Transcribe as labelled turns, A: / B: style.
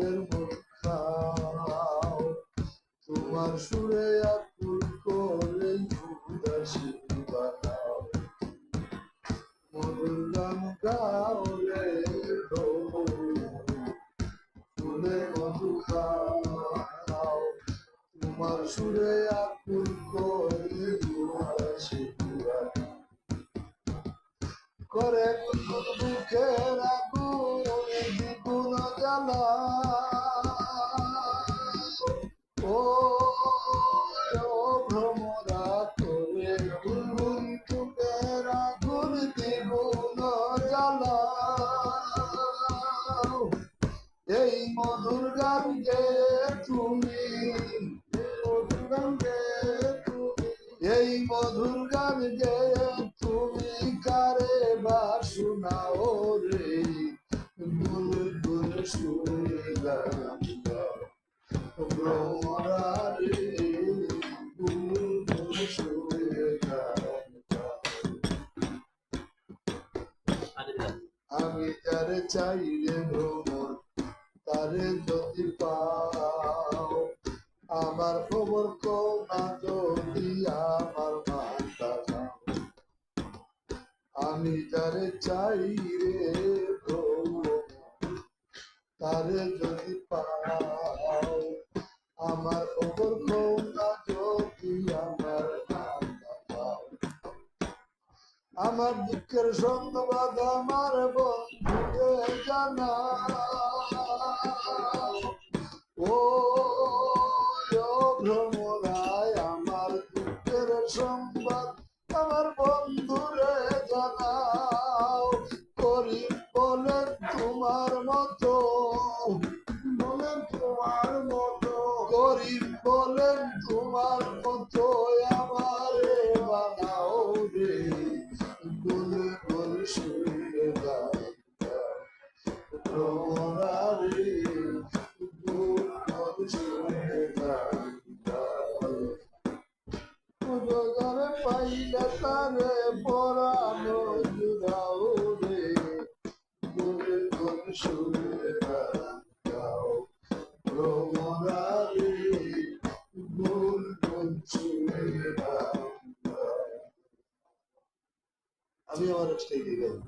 A: ফুলের খাও তোমার সুরে আকুল করে উদাসী বানাও মধুর গান গাও রে ফুলের মধু খাও তোমার সুরে আকুল করে উদাসী করে দুঃখের দ্বিগুণ জ্বালা ও ভ্রমরা করে গুনগুন দুঃখের আগুন দ্বিগুণ জ্বালা এই মধুর গান গে তুমি মধুর গান গে তুমি, এই মধুর গান গে আমি যারে চাই রে ভ্রমণ, তারে যদি পাও। আমার খবর কো না যদি আমার মাথা আমি যারে চাই রে ভ্রমণ তারে যদি পাও, আমার কো না যদি আমার আমার দুঃখের সংবাদ আমার বন্ধুকে জানা ও ভ্রমরায় আমার দুঃখের সংবাদ আমার বন্ধুরে গরিব বলেন, তোমার মতো আমারে বানাও রে। গুল গুল শুয়ে ভ্রমরা রে গুল গুল শুয়ে জগরে পাইলে তারে পরানো জুড়াও রে। গুল গুল শুয়ে আমি আমার স্টেজে গেলাম